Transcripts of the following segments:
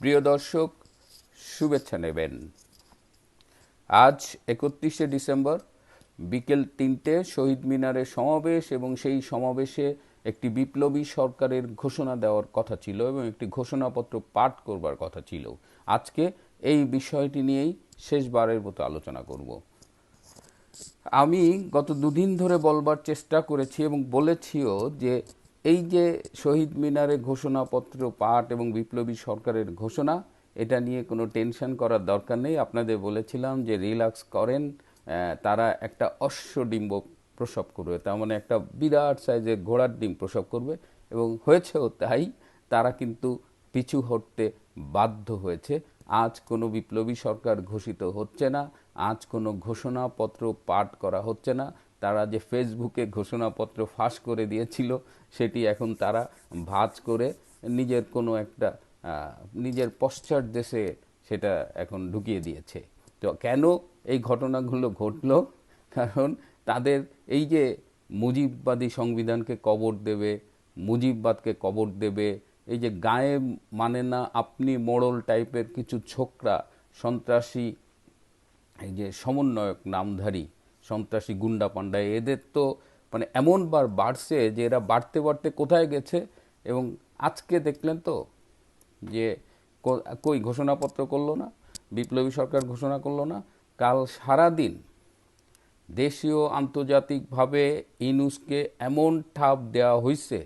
প্রিয় দর্শক, শুভেচ্ছা নেবেন। আজ একত্রিশে ডিসেম্বর, বিকেল তিনটে শহীদ মিনারে সমাবেশ এবং সেই সমাবেশে একটি বিপ্লবী সরকারের ঘোষণা দেওয়ার কথা ছিল এবং একটি ঘোষণাপত্র পাঠ করবার কথা ছিল। আজকে এই বিষয়টি নিয়েই শেষবারের মতো আলোচনা করব। আমি গত দুদিন ধরে বলবার চেষ্টা করেছি এবং বলেছিও যে এই যে শহীদ মিনারে ঘোষণাপত্র, পাঠ এবং বিপ্লবী সরকারের ঘোষণা, এটা নিয়ে কোনো টেনশন করার দরকার নেই। আপনাদের বলেছিলাম যে রিল্যাক্স করেন তারা একটা অশ্ব ডিম্ব প্রসব করবে, তার মানে একটা বিরাট সাইজের ঘোড়ার ডিম প্রসব করবে এবং হয়েছেও তাই, তারা কিন্তু পিছু হটতে বাধ্য হয়েছে। আজ কোনো বিপ্লবী সরকার ঘোষিত হচ্ছে না, আজ কোনো ঘোষণাপত্র পাঠ করা হচ্ছে না। তারা যে ফেসবুকে ঘোষণাপত্র ফাঁস করে দিয়েছিল, সেটি এখন তারা ভাজ করে নিজের কোনো একটা নিজের পশ্চাৎ দেশে সেটা এখন ঢুকিয়ে দিয়েছে। তো কেন এই ঘটনাগুলো ঘটলো? কারণ তাদের এই যে মুজিববাদী সংবিধানকে কবর দেবে, মুজিববাদকে কবর দেবে, এই যে গায়ে মানে না, আপনি মোড়ল টাইপের কিছু ছোকরা, সন্ত্রাসী, এই যে সমন্বয়ক, নামধারী সন্ত্রাসী গুন্ডা পান্ডা এদের তো মানে এমনবার বাড়ছে যে এরা বাড়তে বাড়তে কোথায় গেছে? এবং আজকে দেখলেন তো যে কই ঘোষণাপত্র করল না? বিপ্লবী সরকার ঘোষণা করল না? কাল সারা দিন দেশীয় আন্তর্জাতিকভাবে ইনুসকে এমন ঠাপ দেওয়া হয়েছে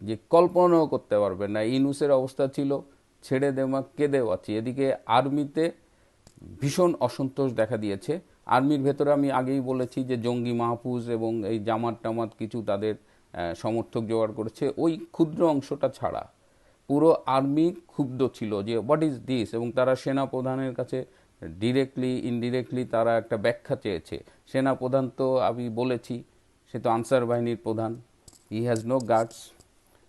যে কল্পনাও করতে পারবে না। ইনুসের অবস্থা ছিল, ছেড়ে দেওয়া, কেঁদে বাঁচি এদিকে আর্মিতে ভীষণ অসন্তোষ দেখা দিয়েছে। আর্মির ভেতরে আমি আগেই বলেছি যে জঙ্গি মাহফুজ এবং এই জামাত টামাত কিছু তাদের সমর্থক জোগাড় করেছে। ওই ক্ষুদ্র অংশটা ছাড়া পুরো আর্মি ক্ষুব্ধ ছিল যে হোয়াট ইজ দিস এবং তারা সেনা প্রধানের কাছে ডিরেক্টলি ইনডিরেক্টলি তারা একটা ব্যাখ্যা চেয়েছে। সেনা প্রধান তো আমি বলেছি, সে তো আনসার বাহিনীর প্রধান। হি হ্যাজ নো গার্ডস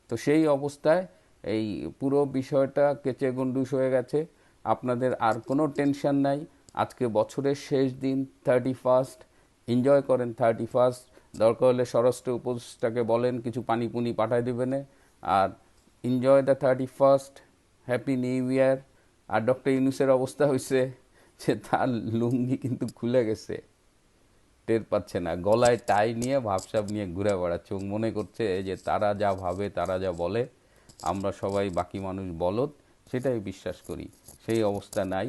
তো সেই অবস্থায় এই পুরো বিষয়টা কেচে গন্ডুস হয়ে গেছে। আপনাদের আর কোনো টেনশন নাই। আজকে বছরের শেষ দিন থার্টি ফার্স্ট এনজয় করেন থার্টি ফার্স্ট দরকার হলে স্বরাষ্ট্র উপদেষ্টাকে বলেন, কিছু পানি পুনি পাঠায় দেবেনে আর enjoy the thirty first happy new year R doctor ইউনুসের অবস্থা হয়েছে যে তার লুঙ্গি কিন্তু খুলে গেছে। টের পাচ্ছে না, গলায় টাই নিয়ে, ভাবসাব নিয়ে ঘুরে বেড়াচ্ছে। মনে করছে যে তারা যা ভাবে, তারা যা বলে, আমরা সবাই বাকি মানুষ বলদ, সেটাই বিশ্বাস করি। সেই অবস্থা নাই।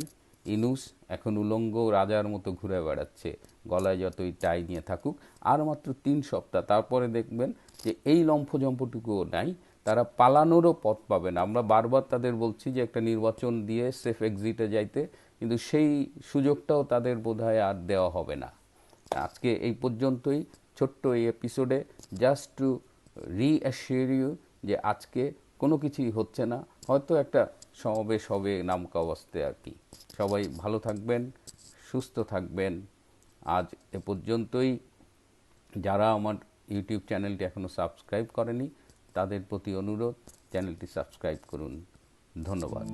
ইনুস এখন উলঙ্গ রাজার মতো ঘুরে বেড়াচ্ছে, গলায় যতই টাই নিয়ে থাকুক, আর মাত্র তিন সপ্তাহ। তারপরে দেখবেন যে এই লম্ফজম্পটুকুও নাই, তারা পালানোরও পথ পাবে না। আমরা বারবার তাদের বলছি যে একটা নির্বাচন দিয়ে সেফ এক্সিটে যাইতে, কিন্তু সেই সুযোগটাও তাদের বোধহয় আর দেওয়া হবে না। আজকে এই পর্যন্তই, ছোট্ট এই এপিসোডে জাস্ট টু রিঅ্যাসিওর ইউ যে আজকে কোনো কিছুই হচ্ছে না। হয়তো একটা সমাবেশ হবে নামকা অবস্থায় আর কি। সবাই ভালো থাকবেন, সুস্থ থাকবেন। আজ এ পর্যন্তই। যারা আমার ইউটিউব চ্যানেলটি এখনও সাবস্ক্রাইব করেনি, তাদের প্রতি অনুরোধ, চ্যানেলটি সাবস্ক্রাইব করুন। ধন্যবাদ।